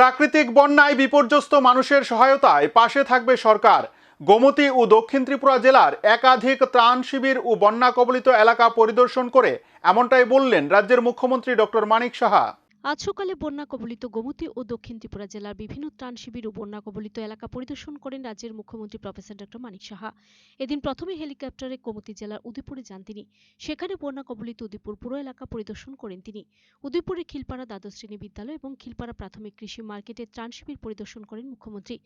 প্রাকৃতিক বন্যায় বিপর্যস্ত মানুষের সহায়তায় পাশে থাকবে সরকার। গোমতী ও দক্ষিণ ত্রিপুরা জেলার একাধিক ত্রাণ শিবির ও বন্যা কবলিত এলাকা পরিদর্শন করে এমনটাই বললেন রাজ্যের মুখ্যমন্ত্রী ডক্টর মানিক সাহা। আজ সকালে বন্যা কবলিত গোমতী ও দক্ষিণ ত্রিপুরা জেলার বিভিন্ন ত্রাণ শিবির ও বন্যা কবলিত এলাকা পরিদর্শন করেন রাজ্যের মুখ্যমন্ত্রী প্রফেসর ডক্টর মানিক সাহা। এদিন প্রথমে হেলিকপ্টারে গোমতী জেলার উদয়পুরে যান তিনি। সেখানে বন্যা কবলিত উদয়পুর পুরো এলাকা পরিদর্শন করেন তিনি। উদয়পুরে খিলপাড়া দ্বাদশ শ্রেণি বিদ্যালয় এবং খিলপাড়া প্রাথমিক কৃষি মার্কেটে ত্রাণ শিবির পরিদর্শন করেন মুখ্যমন্ত্রী।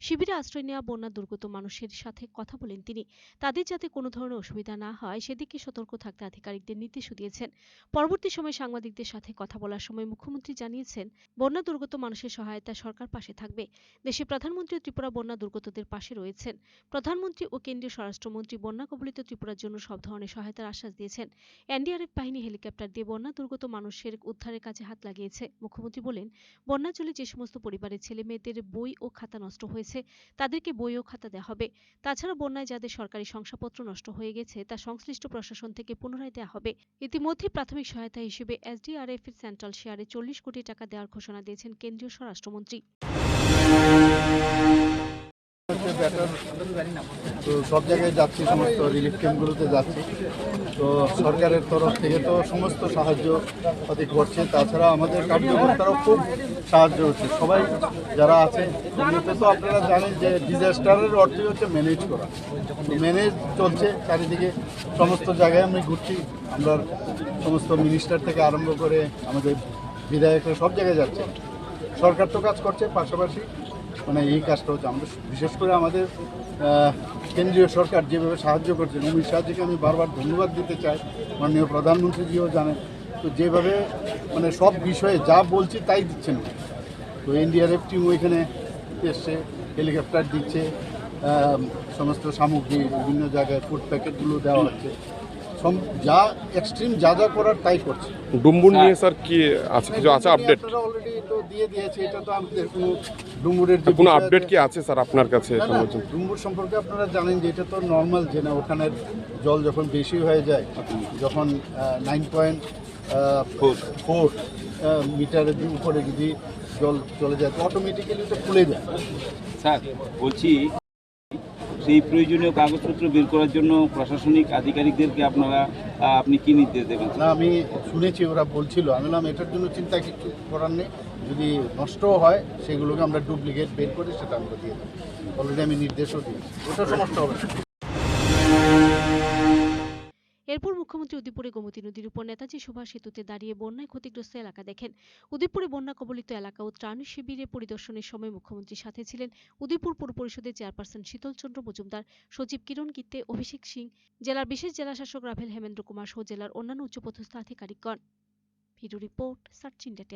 শিবিরে আশ্রয় নেওয়া বন্যা দুর্গত মানুষের সাথে কথা বলেন তিনি। তাদের যাতে কোনো ধরনের অসুবিধা না হয়, সেদিকে সতর্ক থাকতে আধিকারিকদের নির্দেশও দিয়েছেন। পরবর্তী সময় সাংবাদিকদের সাথে কথা বলার সময় মুখ্যমন্ত্রী জানিয়েছেন, বন্যা দুর্গত মানুষের সহায়তায় সরকার পাশে থাকবে। দেশে প্রধানমন্ত্রী ত্রিপুরা বন্যা দুর্গতদের পাশে রয়েছেন। প্রধানমন্ত্রী ও কেন্দ্রীয় স্বরাষ্ট্রমন্ত্রী বন্যা কবলিত ত্রিপুরার জন্য সব ধরনের সহায়তার আশ্বাস দিয়েছেন। এনডিআরএফ বাহিনী হেলিকপ্টার দিয়ে বন্যা দুর্গত মানুষের উদ্ধারের কাজে হাত লাগিয়েছে। মুখ্যমন্ত্রী বলেন, বন্যা জলে যে সমস্ত পরিবারের ছেলে মেয়েদের বই ও খাতা নষ্ট হয়েছে, তাদেরকে বই ও খাতা দেওয়া হবে। তাছাড়া বন্যায় যাদের সরকারি শংসাপত্র নষ্ট হয়ে গেছে, তা সংশ্লিষ্ট প্রশাসন থেকে পুনরায় দেওয়া হবে। ইতিমধ্যে প্রাথমিক সহায়তা হিসেবে এসডিআরএফ এর সেন্ট্রাল শেয়ারে চল্লিশ কোটি টাকা দেওয়ার ঘোষণা দিয়েছেন কেন্দ্রীয় স্বরাষ্ট্রমন্ত্রী। তো সব জায়গায় যাচ্ছি, সমস্ত রিলিফ ক্যাম্পগুলোতে যাচ্ছি। তো সরকারের তরফ থেকে তো সমস্ত সাহায্য পাতি করছে তাছাড়া আমাদের কার্যকর্তারাও খুব সাহায্য হচ্ছে। সবাই যারা আছে, এমনিতে তো আপনারা জানেন যে ডিজাস্টারের অর্থই হচ্ছে ম্যানেজ করা। ম্যানেজ চলছে, চারিদিকে সমস্ত জায়গায় আমি ঘুরছি। আমরা সমস্ত মিনিস্টার থেকে আরম্ভ করে আমাদের বিধায়করা সব জায়গায় যাচ্ছে। সরকার তো কাজ করছে, পাশাপাশি মানে এই কাজটা হচ্ছে আমাদের, বিশেষ করে আমাদের কেন্দ্রীয় সরকার যেভাবে সাহায্য করছে অমিত শাহজিকে আমি বারবার ধন্যবাদ দিতে চাই। মাননীয় প্রধানমন্ত্রীজিও জানেন, তো যেভাবে মানে সব বিষয়ে যা বলছি তাই দিচ্ছেন তো এনডিআরএফ টিম ওইখানে এসছে, হেলিকপ্টার দিচ্ছে সমস্ত সামগ্রী বিভিন্ন জায়গায় ফুড প্যাকেটগুলো দেওয়া হচ্ছে। যা এক্সট্রিম যা যা করার তাই করছে। ডুম্বুর নিয়ে স্যার কি আছে? কিছু আছে আপডেট অলরেডি তো দিয়ে দিয়েছে এটা তো আমাদের কোনো ডুমুরের যে কোনো আপডেট কি আছে স্যার আপনার কাছে ডুমুর সম্পর্কে আপনারা জানেন যে এটা তো নর্মাল যে না ওখানের জল যখন বেশি হয়ে যায় যখন নাইন পয়েন্ট ফোর মিটারের উপরে যদি জল চলে যায় তো অটোমেটিক্যালি ওটা খুলে যায়। স্যার বলছি সেই প্রয়োজনীয় কাগজপত্র বের করার জন্য প্রশাসনিক আধিকারিকদেরকে আপনারা আপনি কি নির্দেশ দেবেন? না, আমি শুনেছি, ওরা বলছিল। আমি বললাম, এটার জন্য চিন্তা কিছু করার নেই। যদি নষ্টও হয়, সেগুলোকে আমরা ডুপ্লিকেট বের করে সেটা আমরা দিয়ে দেবো। অলরেডি আমি নির্দেশও দিয়েছি। ওটা সমস্যা হবে এরপর মুখ্যমন্ত্রী উদয়পুরে গোমতী নদীর উপর নেতাজি সুভাষ সেতুতে দাঁড়িয়ে বন্যায় ক্ষতিগ্রস্ত এলাকা দেখেন। উদয়পুরে বন্যা কবলিত এলাকা ও ত্রাণ শিবিরে পরিদর্শনের সময় মুখ্যমন্ত্রীর সাথে ছিলেন উদয়পুর পৌর পরিষদের চেয়ারপারসন শীতল চন্দ্র মজুমদার, সচিব কিরণ গীতে অভিষেক সিং, জেলার বিশেষ জেলাশাসক রাভেল হেমেন্দ্র কুমার সহ জেলার অন্যান্য উচ্চপদস্থ আধিকারিকগণ। Video report, search India